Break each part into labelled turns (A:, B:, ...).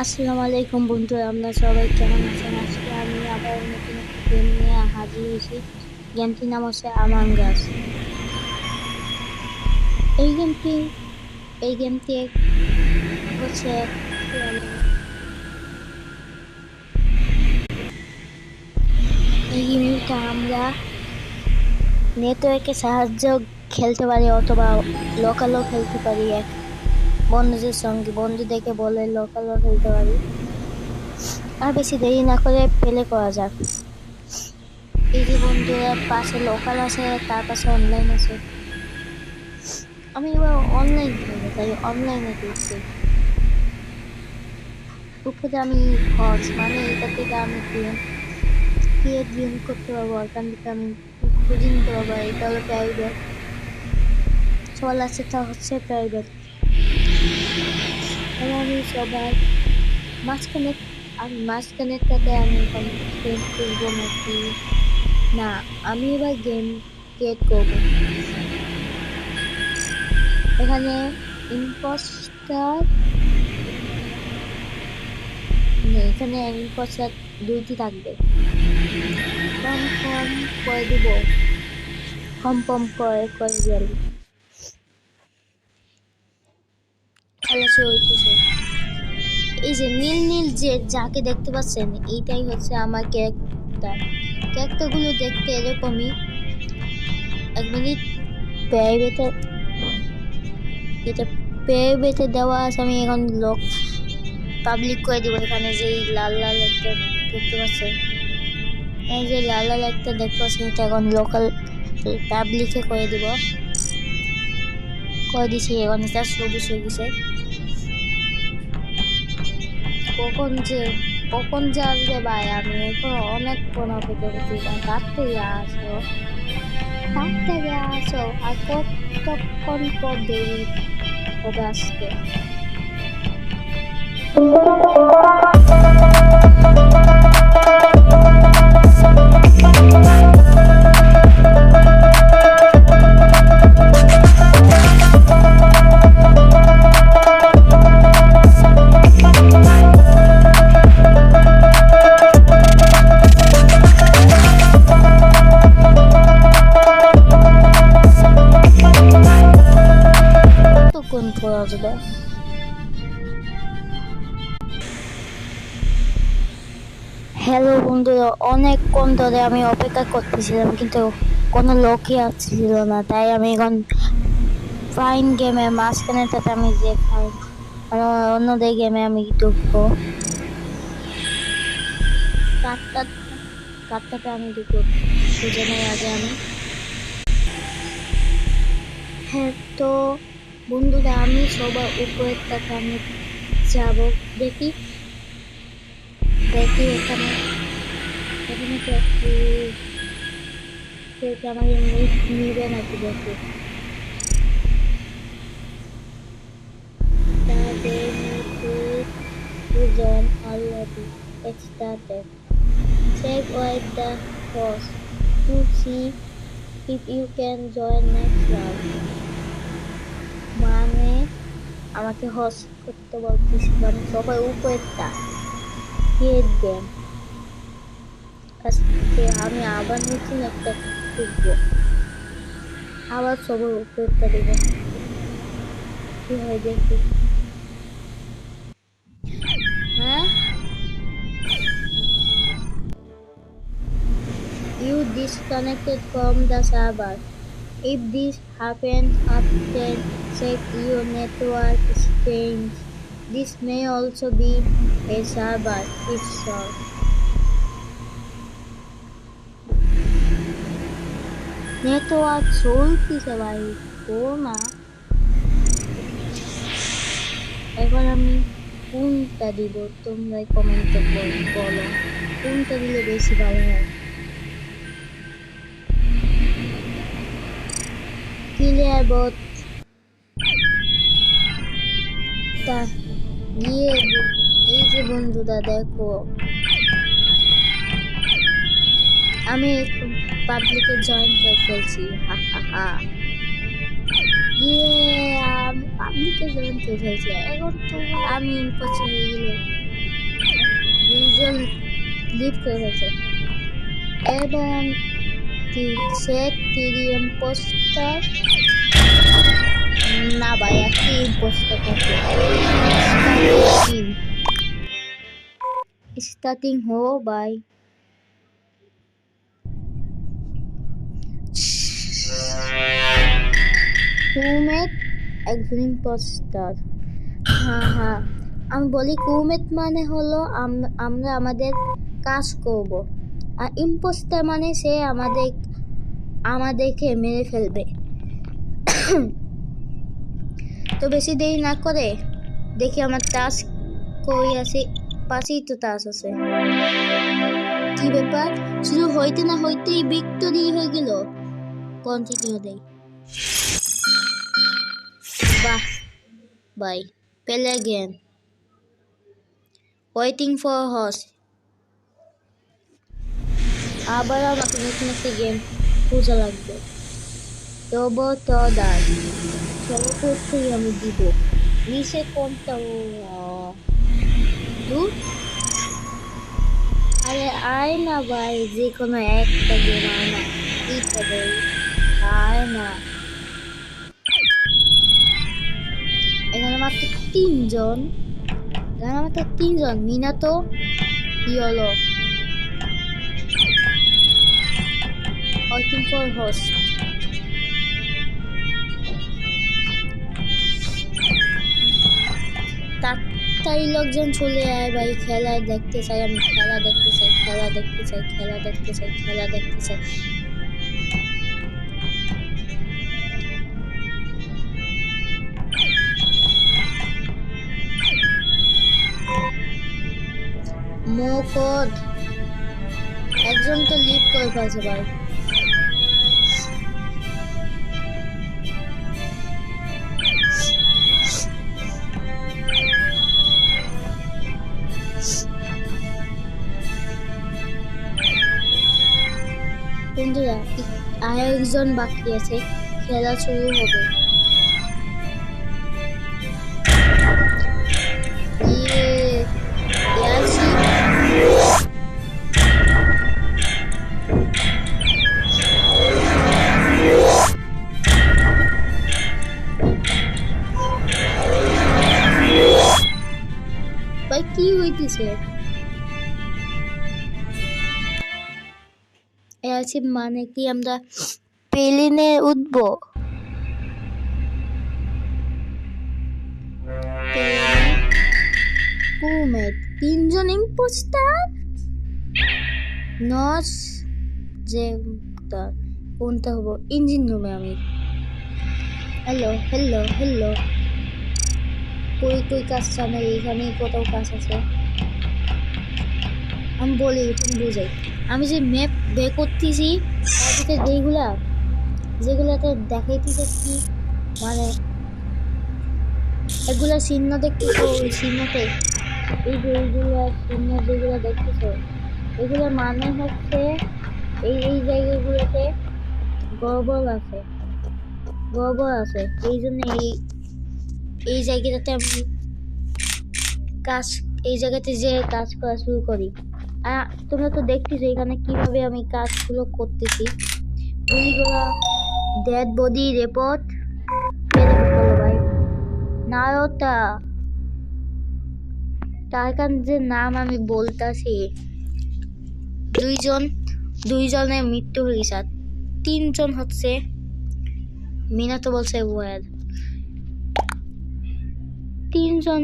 A: আসসালামু আলাইকুম বন্ধুরা, আপনারা সবাই কেমন আছেন? আজকে আমি আবার নতুন একটি গেম নিয়ে হাজির হয়েছি। গেমটির নাম হচ্ছে আমান গাছ এই গেমটি এই গেমটি হচ্ছে এই গেমটা আমরা নেটওয়ার্কের সাহায্য খেলতে পারি অথবা লোকালও খেলতে পারি এক বন্ধুদের সঙ্গে বন্ধুদেরকে বলে লোকালও খেলতে পারি। আর বেশি দেরি না করে প্লে করা যাক। এই যে বন্ধুরা, পাশে লোকাল আছে, তার পাশে অনলাইন আছে। আমি এবার অনলাইন খেলব তাই অনলাইনে দেখছি উপরে আমি খরচ মানে এটা থেকে আমি গেম ক্রিয়েট গেম করতে পারব ওখান থেকে আমি খুঁজে নিতে পারব এটা হলো প্রাইভেট সবার আছে তা হচ্ছে প্রাইভেট তাহলে আমি সবার মাঝখানে আমি মাঝখানেরটাতে আমি গেম খেলব নাকি না আমি এবার গেম ক্রিয়েট করব এখানে ইম্পোস্টার এখানে ইম্পোস্টার দুইটি থাকবে কম কম করে দিব কম কম করে করে গেল খেলা শুরু হইতেছে। এই যে নীল নীল যে যাকে দেখতে পাচ্ছেন, এইটাই হচ্ছে আমার ক্যারেক্টার ক্যারেক্টারগুলো দেখতে এরকমই। এক মিনিট প্রাইভেটে এটা প্রাইভেটে দেওয়া আছে, আমি এখন লোক পাবলিক করে দিব এখানে যে লাল লাল একটা দেখতে পাচ্ছেন। এই যে লাল লাল একটা দেখতে পাচ্ছেন, এটা এখন লোকাল পাবলিকে করে দিব। করে এখন এটা সবুজ গেছে কখন যে কখন যে আসবে ভাই? আমি এখন অনেকক্ষণ অপেক্ষা করছি তাড়াতাড়ি আসো তাড়াতাড়ি আসো আর কতক্ষণ পর দেরি হবে আসতে আসবে হ্যালো বন্ধুরা অনেকক্ষণ ধরে আমি অপেক্ষা করতেছিলাম, কিন্তু কোনো লোকই আসছিল না। তাই আমি এখন ফাইন গেমে মাঝখানেটাতে আমি যে খাই অন্যদের গেমে আমি ঢুকবো কাঠটাতে আমি ঢুকবো নেই আগে আমি। হ্যাঁ তো বন্ধুরা, আমি সবার উপরের টাকা আমি যাব দেখি। দেখি এখানে। এখানে তো একটু কেউ আমাকে নিবে নাকি দেখি। Already started check with the host to see if you can join next round মানে আমাকে হোস্ট করতে বলতেছি মানে সবাই উপরেরটা ক্রিয়েট গেম আজকে আমি আবার নতুন একটা শিখব আবার সবার উপরেরটা দেবো কি হয় দেখি। হ্যাঁ? You disconnected from the server. If this happens after check your network strength. This may also be a server issue. Network চলতেছে ভাই ও না এখন আমি কোনটা দিব তোমরাই কমেন্টে বলো কোনটা দিলে বেশি ভালো হয় ক্লিয়ার তা গিয়ে এই যে বন্ধুরা দেখো আমি পাবলিকে জয়েন করে ফেলছি হা হা হা গিয়ে আমি পাবলিকে জয়েন করে ফেলছি এখন তো আমি পছন্দ হয়ে গেলে দুইজন লিভ করে ফেলছে এবং সে তিরি ইম্পোস্টার না ভাই একটি ইম্পোস্টার করছে স্টার্টিং হো বাই কুমেট একজন ইম্পোস্টার হ্যাঁ হ্যাঁ। আমি বলি কুমেট মানে হলো আম- আমরা আমাদের কাজ করব। আর ইম্পোস্টার মানে সে আমাদের আমাদেরকে মেরে ফেলবে। তো বেশি দেরি না করে? দেখি আমার টাস্ক কই আছে, পাশেই তো টাস্ক আছে। কি ব্যাপার? শুধু হইতে না হইতেই ভিক্টোরি হয়ে গেল। কন্টিনিউ দেই? বাহ বাই পেলে again ওয়েটিং ফর হর্স আবার আমাকে নতুন একটা গেম খোঁজা লাগবে। তো দাঁড় সর্বপ্রথমই আমি দিব। নিচে কোনটা? দূর আরে, আয় না ভাই, যে কোনো একটা গেম না। আয় না। এখানে মাত্র তিনজন। এখানে মাত্র তিনজন। মিনা তো ওয়েটিং ফর হোস্ট তাড়াতাড়ি লোকজন চলে আয় ভাই, খেলা দেখতে চাই আমি, খেলা দেখতে চাই, খেলা দেখতে চাই, খেলা দেখতে চাই, খেলা দেখতে চাই। মোকদ একজন তো লিভ করে ফেলছে ভাই। বন্ধুরা আর একজন বাকি আছে। খেলা শুরু হবে। কি হইতেছে? এয়ারশিপ মানে কি আমরা প্লেনে উঠবো? তিনজন ইম্পোস্টার নস যে কোনটা হব? ইঞ্জিন রুমে আমি। হ্যালো হ্যালো হ্যালো কই কই কাজ জানে এখানে কোথাও কাজ আছে। আমি বলি, তুমি বুঝাই। আমি যে ম্যাপ বের করতেছি, তার যেগুলা যেগুলাতে দেখাইতেছে কি মানে এগুলা চিহ্ন দেখতেছো, ওই চিহ্নতে এই যে এইগুলা চিহ্ন যেগুলো দেখতেছো, এগুলোর মানে হচ্ছে এই এই জায়গাগুলোতে গড়বড় আছে গড়বড় আছে, এই জন্য এই এই জায়গাটাতে আমি কাজ, এই জায়গাতে যে কাজ করা শুরু করি। তোমরা তো দেখতেছো এখানে কীভাবে আমি কাজগুলো করতেছি। গুলিগুলো ডেড বডি রিপোর্ট ভাই। নারতা যে নাম আমি বলতাছি, দুইজন, দুইজনের মৃত্যু হয়ে গেছে আর তিনজন হচ্ছে মিনা তো বলছে ওয়ার তিনজন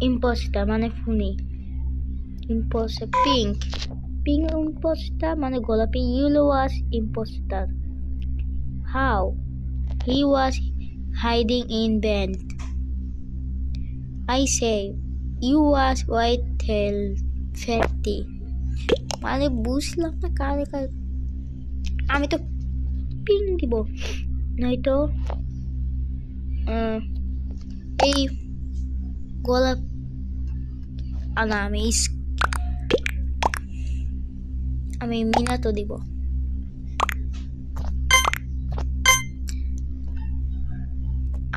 A: ইম্পোস্টার মানে ফুনি ইম্পোস্টার পিঙ্ক পিঙ্ক ইম্পোস্টার মানে গোলাপি yellow was impostor how he was hiding in band I say you was white tell ফ্যাক্টি মানে বুঝলাম না কারে কারে আমি তো পিং দিব নয়তো আহ, এই গোলাপ আনা আমি ইস- আমি মিনাতো দিব।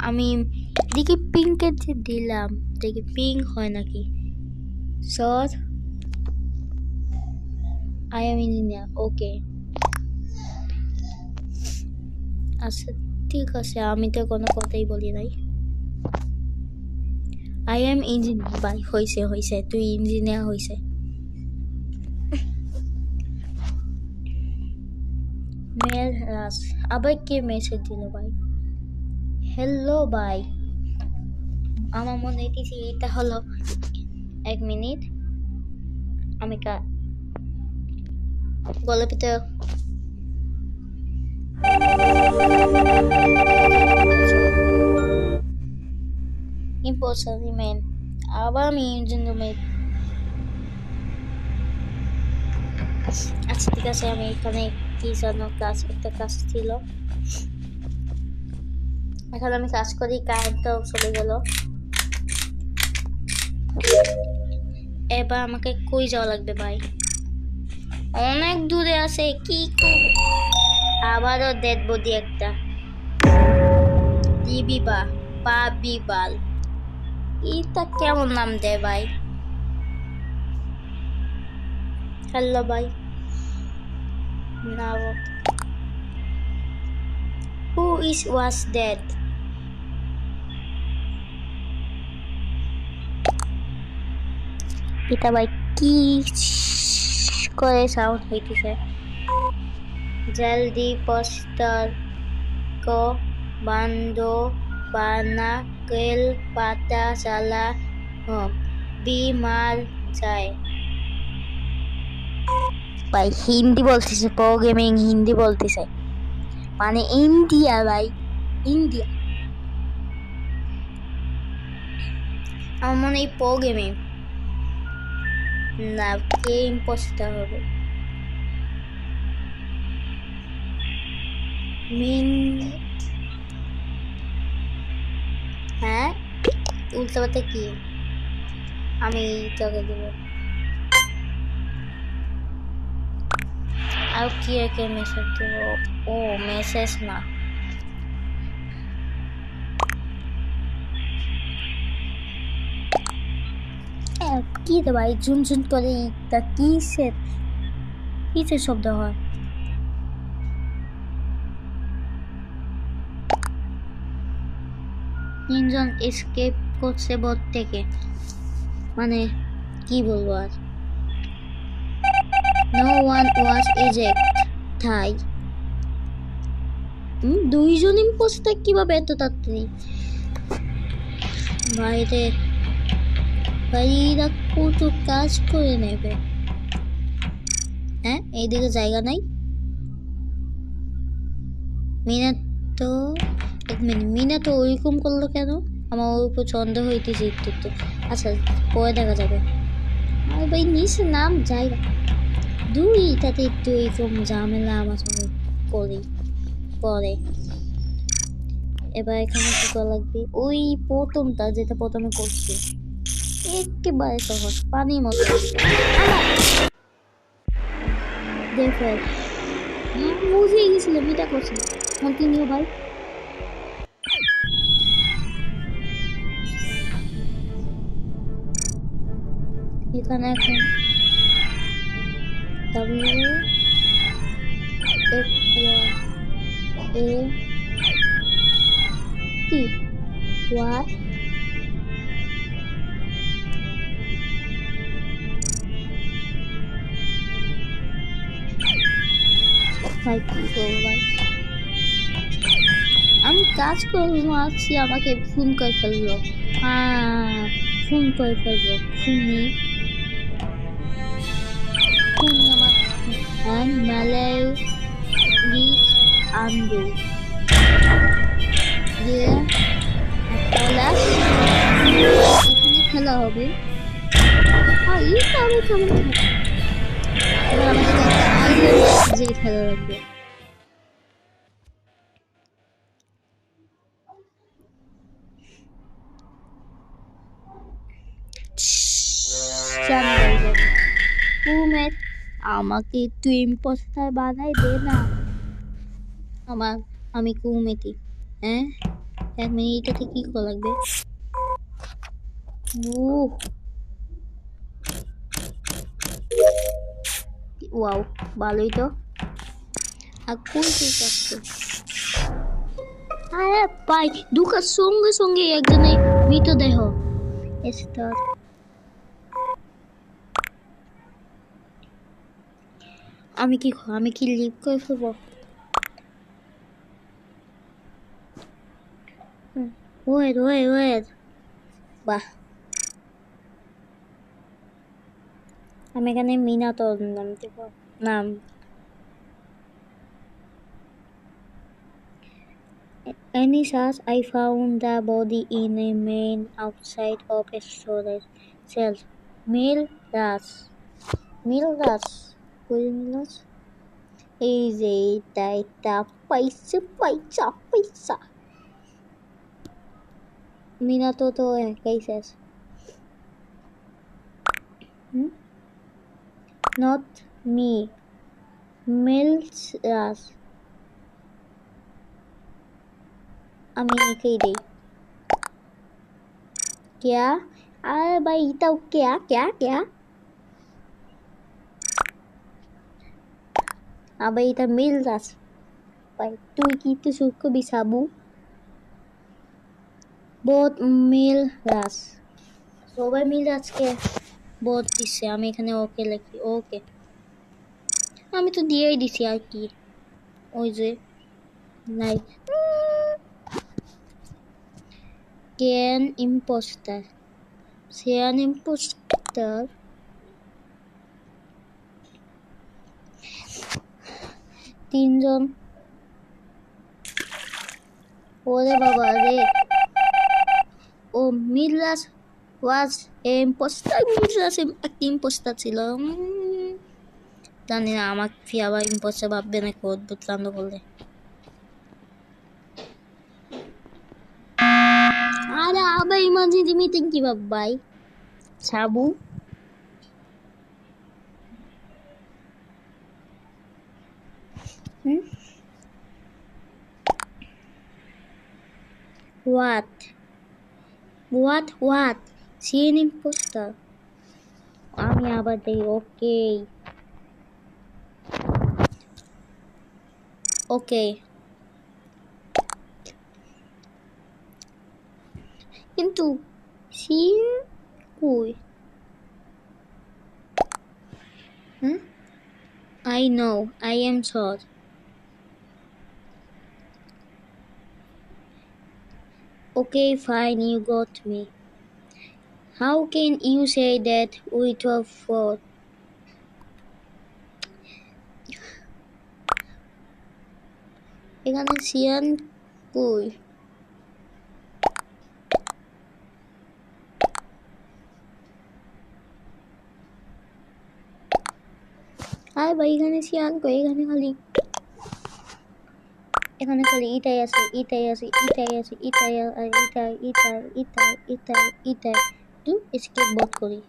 A: আমি দেখি পিঙ্কের যে দিলাম, দেখি পিঙ্ক হয় নাকি? সর আই এম ইঞ্জিনিয়ার ওকে আচ্ছা ঠিক আছে, আমি তো কোনো কথাই বলি নাই। আই এম ইঞ্জিনিয়ার বাই হয়েছে হয়েছে তুই ইঞ্জিনিয়ার হয়েছে মেয়ের রাস আবার কে মেসেজ দিল ভাই? হ্যালো ভাই। আমার মনে হইতেছে এটা হলো এক মিনিট। আমি কা বলে পিতে Impossible man. আবার আমি জন্য আচ্ছা ঠিক আছে, আমি এখানে কি যেন কাজ একটা কাজ ছিল। এখন আমি কাজ করি কারেন্টটাও চলে গেল। এবার আমাকে কই যাওয়া লাগবে ভাই? অনেক দূরে আছে, কি আবারও ডেড বডি একটা। দিবিবা বা বিবাল এটা কেমন নাম দেয় ভাই? হ্যালো ভাই। now who is, was dead? এটা ভাই কি করে সাউন্ড হইতেছে জলদি পোস্টার কো বান্দো বানা কেল পাতা চালা বিমার যায় ভাই, হিন্দি বলতেছে প্রো গেমিং হিন্দি বলতেছে মানে ইন্ডিয়া ভাই, ইন্ডিয়া। আমার মনে হয় প্রো গেমিং না, কে ইম্পোস্টার হবে? মিন হ্যাঁ? উল্টো পাতা কি? আমি তোকে দেব। আর কি একে মেসেজ দেব ও মেসেজ না এ, কি রে ভাই ঝুনঝুন করে তা কিসের কিসের শব্দ হয় তিনজন এসকেপ করছে বোট থেকে। মানে কি বলব আর? নো ওয়ান ওয়াজ এজেক্ট থাই দুইজন ইম্পোস্টার কীভাবে এত তাড়াতাড়ি? বাইরে ভাইরা কত কাজ করে নেবে? হ্যাঁ এইদিকে জায়গা নাই? মিনা তো, এক মিনিট, মিনা তো ওইরকম করল কেন? আমার ওর উপর সন্দেহ হইতেছে একটু একটু। আচ্ছা পরে দেখা যাবে। আর ভাই নিচে নাম, জায়গা। দুই, তাতে একটু এরকম ঝামেলা আমার সঙ্গে করি, পরে। এবার এখানে কি করা লাগবে? ওই প্রথমটা যেটা প্রথমে করছি, একেবারে সহজ, পানির মতো। দেখো বুঝে গেছিলাম, এটা করছি। কন্টিনিউ ভাই। এখানে এখন W F A T Y ভাই কি করব ভাই আমি কাজ করব আসছি আমাকে ফোন করে ফেলল হ্যাঁ ফোন করে ফেলব ফোনে ফোন আমার হ্যাঁ মেলায় আনব দিয়ে পলাশ এখানে খেলা হবে হ্যাঁ এই তো আমি কেমন এবার আমাদের একটা আইল্যান্ড যে খেলা রাখবে আমাকে তুই ইম্পোস্টার বানাই দে না। আমার, আমি কুমেতি হ্যাঁ? এক মিনিট এটাতে কি করা লাগবে? ও ওয়াও, ভালোই তো। আর কোন ঠিক আছে আরে ভাই, ঢুকার সঙ্গে সঙ্গে একজনে মৃতদেহ। স্টার আমি কি খ- আমি কি লিভ করে ফেলবো ওয়েট ওয়েট ওয়েট বাহ আমি এখানে মিনা তো নামতে পার নাম Any such, I found the body in a main outside of a storage cell. Male রাস মিল রাস কই মিলাস এই যে এটা এটা পয়সা পয়সা পয়সা মিনা তো তো একাই শেষ নট মি মিলস রাস আমি একেই দেই क्या अरे भाई तो क्या क्या क्या আবার এটা মিল রাস ভাই তুই কি একটু সূক্ষ্ম বিছাবু বোধ মিল রাস সবাই মিল রাজকে বোধ দিচ্ছে আমি এখানে ওকে লিখি ওকে আমি তো দিয়েই দিছি আর কি ওই যে নাই কেন ইম্পোস্টার সেয়ান ইম্পোস্টার তিনজন। ওরে বাবা রে। ও মিলাস ওয়াজ ইম্পোস্টার মিলাস একটা ইম্পোস্টার ছিল। জানি না আমাকে ফি আবার ইম্পোস্টার ভাববে নাকি অদ্ভুত কাণ্ড করলে আরে আবার ইমার্জেন্সি মিটিং কি ভাই সাবু? হুম What? What? What? Seen impostor আমি আবার দেই ওকে ওকে কিন্তু সিন কই hmm I know, I am short. Okay, fine, you got me. How can you say that with a fraud? এখানে সিয়ান কই আরে ভাই এখানে সিয়ান কই এখানে খালি এখানে খালি ইটাই আছে ইটাই আছে ইটাই আছে, ইটাই আর ইটাই ইটাই ইটাই ইটাই ইটাই টু স্কেট বোর্ড করি।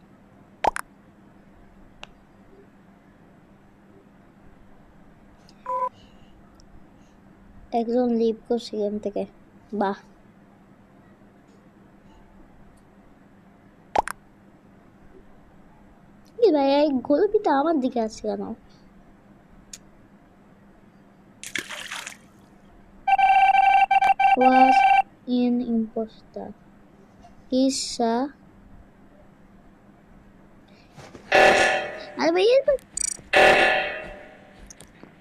A: একজন লিভ করছে গেম থেকে। বাহ। ভাই, এই গোলপিটা আমার দিকে আসছে কেন was imposter. Isa. আরে ভাই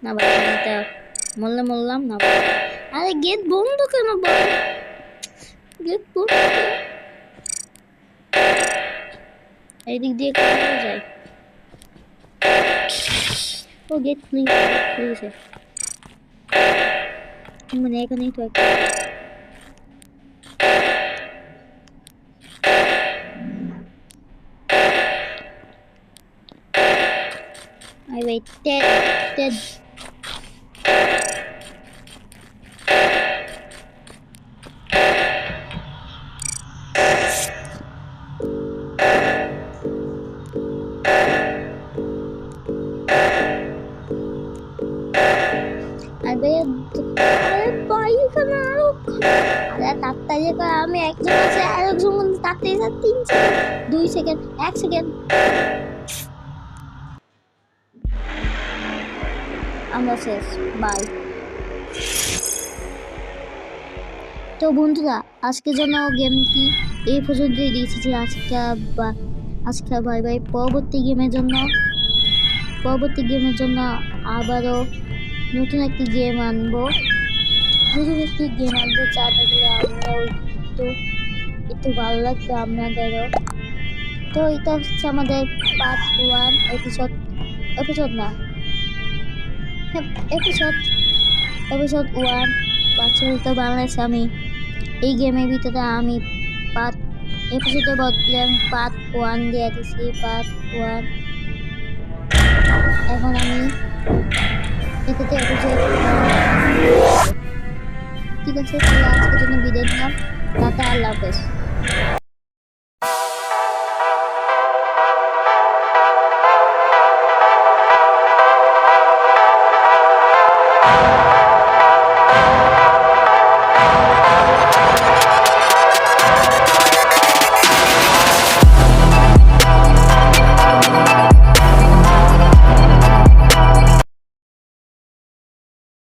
A: না আরে গেট বন্ধ কেন গেট বন্ধ এইদিক দিয়ে কেন যায় ও গেট খুলে খুলেছে মানে এখানেই তো একটা Dead. Dead. আমি একজন আছে আর একজন তাড়াতাড়ি তিন সেকেন্ড দুই সেকেন্ড এক সেকেন্ড আমরা শেষ বাই। তো বন্ধুরা আজকের জন্য গেমটি এই পর্যন্তই দিয়েছি যে আজকে আজকে বাই বাই। পরবর্তী গেমের জন্য, পরবর্তী গেমের জন্য আবারও নতুন একটি গেম আনব। নতুন একটি গেম আনব যা থাকলে আমরাও একটু একটু ভালো লাগবে আপনাদেরও। তো এটা হচ্ছে আমাদের পার্ট ওয়ান এপিসোড এপিসোড না এপিসোড এপিসোড ওয়ান বাচ্চাদের বাংলাদেশে আমি এই গেমের ভিতরে আমি পার্ট এপিসোডের বদলে পার্ট ওয়ান দিয়ে দিছি পার্ট ওয়ান এখন আমি এটাতে এপিসোড ঠিক আছে, তাহলে আজকের জন্য বিদায় নিলাম। টাটা, আল্লাহ হাফেজ।